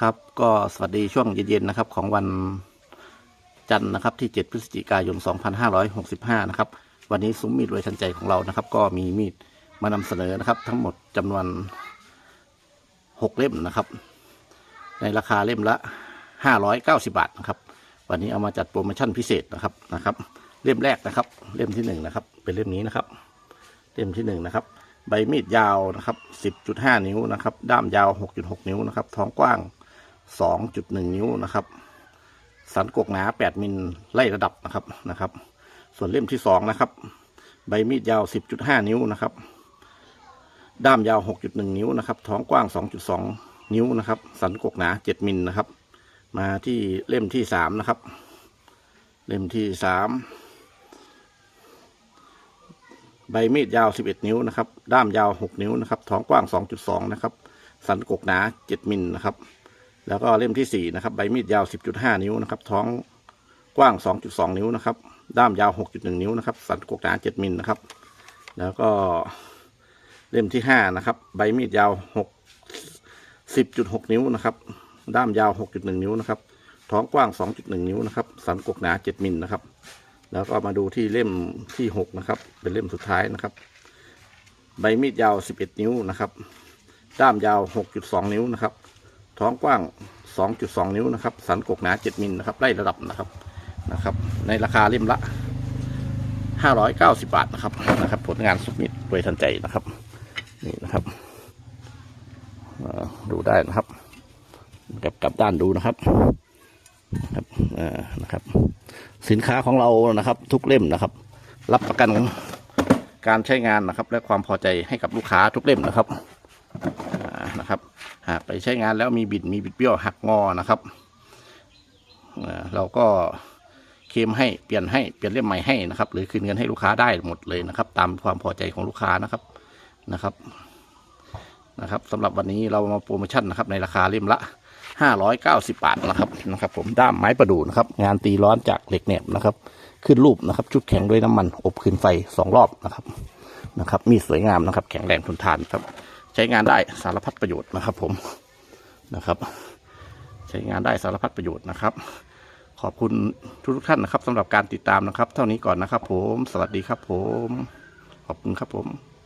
ครับก็สวัสดีช่วงเย็นๆนะครับของวันจันทร์นะครับที่ 7 พฤศจิกายน 2565 นะครับ วันนี้ซุ้มมีดรวยทันใจของเรานะครับ ก็มีมีดมานำเสนอนะครับ ทั้งหมดจำนวน 6 เล่มนะครับ ในราคาเล่มละ 590 บาทนะครับ วันนี้เอามาจัดโปรโมชั่นพิเศษนะครับนะครับ เล่มแรกนะครับ เล่มที่หนึ่งนะครับเป็นเล่มนี้นะครับ เล่มที่หนึ่งนะครับใบมีดยาวนะครับ 10.5 นิ้วนะครับ ด้ามยาว 6.6 นิ้วนะครับ ท้องกว้าง 2.1 นิ้วนะครับ สันกกหนา 8 มิลไล่ระดับนะครับนะครับ ส่วนเล่มที่สองนะครับ ใบมีดยาว 10.5 นิ้วนะครับ ด้ามยาว 6.1 นิ้วนะครับ ท้องกว้าง 2.2 นิ้วนะครับ สันกกหนา 7 มิลนะครับ มาที่เล่มที่สามนะครับ เล่มที่สามใบมีดยาว 11 นิ้วนะครับ ด้ามยาว 6 นิ้วนะครับ ท้องกว้าง 2.2 นะครับ สันกกหนา 7 มิลนะครับ แล้วก็เล่มที่ 4 นะครับ ใบมีดยาว 10.5 นิ้วนะครับ ท้องกว้าง 2.2 นิ้วนะครับ ด้ามยาว 6.1 นิ้วนะครับ สันกกหนา 7 มิลนะครับ แล้วก็เล่มที่ 5 นะครับ ใบมีดยาว 6 10.6 นิ้วนะครับ ด้ามยาว 6.1 นิ้วนะครับ ท้องกว้าง 2.1 นิ้วนะครับ สันกกหนา 7 มิลนะครับ แล้วก็มาดูที่เล่มที่หกนะครับ เป็นเล่มสุดท้ายนะครับ ใบมีดยาว 11 นิ้วนะครับ ด้ามยาว 6.2 นิ้วนะครับ ท้องกว้าง 2.2 นิ้วนะครับ สันกกหนา 7 มิลนะครับ ไล่ระดับนะครับนะครับ ในราคาเล่มละ 590 บาทนะครับนะครับ ผลงานสุดมิดโดยทันใจนะครับ นี่นะครับดูได้นะครับกลับกลับด้านดูนะครับครับอ่อนะครับ สินค้าของเรานะครับ ทุกเล่มนะครับ รับประกันการใช้งานนะครับ และความพอใจให้กับลูกค้าทุกเล่มนะครับ นะครับ หากไปใช้งานแล้วมีบิดมีบิดเบี้ยวหักงอนะครับเราก็เคมให้เปลี่ยนให้เปลี่ยนเล่มใหม่ให้นะครับ หรือคืนเงินให้ลูกค้าได้หมดเลยนะครับ ตามความพอใจของลูกค้านะครับนะครับนะครับสำหรับวันนี้เรามาโปรโมชั่นนะครับในราคาเล่มละ 590 บาทนะครับนะครับ ผมด้ามไม้ประดู่นะครับ งานตีร้อนจากเหล็กแหนบนะครับ ขึ้นรูปนะครับ ชุดแข็งด้วยน้ำมัน อบคืนไฟสองรอบนะครับนะครับ มีสวยงามนะครับ แข็งแรงทนทานครับ ใช้งานได้สารพัดประโยชน์นะครับผมนะครับ ใช้งานได้สารพัดประโยชน์นะครับ ขอบคุณทุกท่านนะครับสำหรับการติดตามนะครับ เท่านี้ก่อนนะครับ ผม สวัสดีครับผม ขอบคุณครับผม